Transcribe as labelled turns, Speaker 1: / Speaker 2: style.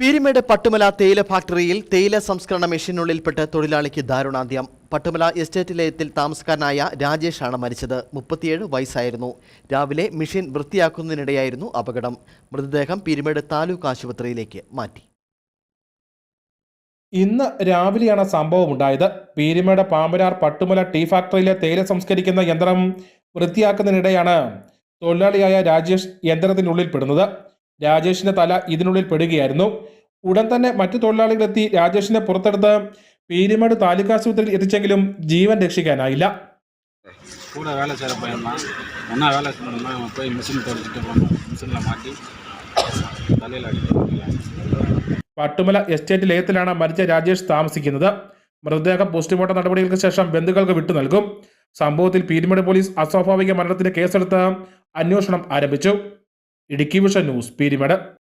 Speaker 1: പീരിമേട് പട്ടുമല തേയില ഫാക്ടറിയിൽ തേയില സംസ്കരണ മെഷീനുള്ളിൽപ്പെട്ട് തൊഴിലാളിക്ക് ദാരുണാന്ത്യം. പട്ടുമല എസ്റ്റേറ്റ് ലയത്തിൽ താമസക്കാരനായ രാജേഷാണ് മരിച്ചത്. മുപ്പത്തിയേഴ് വയസ്സായിരുന്നു. രാവിലെ മെഷീൻ വൃത്തിയാക്കുന്നതിനിടെയായിരുന്നു അപകടം. മൃതദേഹം പീരിമേട് താലൂക്ക് ആശുപത്രിയിലേക്ക് മാറ്റി.
Speaker 2: ഇന്ന് രാവിലെയാണ് സംഭവം ഉണ്ടായത് പീരിമേട് പാമ്പനാർ പട്ടുമല ടീ ഫാക്ടറിയിലെ തേയില സംസ്കരിക്കുന്ന യന്ത്രം വൃത്തിയാക്കുന്നതിനിടെയാണ് തൊഴിലാളിയായ രാജേഷ് യന്ത്രത്തിനുള്ളിൽ പെടുന്നത്. രാജേഷിന്റെ തല ഇതിനുള്ളിൽ പെടുകയായിരുന്നു ഉടൻ തന്നെ മറ്റു തൊഴിലാളികളെത്തി രാജേഷിനെ പുറത്തെടുത്ത് പീരിമേട് താലൂക്ക് ആശുപത്രിയിൽ എത്തിച്ചെങ്കിലും ജീവൻ രക്ഷിക്കാനായില്ല
Speaker 3: கூட வேலை செய்கிற பையன் தான் ஒன்றா வேலை செஞ்சோம்னா அவன் போய் மிஷின் தொடச்சிட்டு போனோம் மிஷினில் மாட்டி தலையில் அடிச்சு
Speaker 2: പട്ടുമല എസ്റ്റേറ്റ് ലയത്തിലാണ് മരിച്ച രാജേഷ് താമസിക്കുന്നത് മൃതദേഹം പോസ്റ്റ്മോർട്ടം നടപടികൾക്ക് ശേഷം ബന്ധുക്കൾക്ക് വിട്ടു നൽകും സംഭവത്തിൽ പീരുമേട് പോലീസ് അസ്വാഭാവിക മരണത്തിന് കേസെടുത്ത് അന്വേഷണം ആരംഭിച്ചു Idukki vision news Peermade.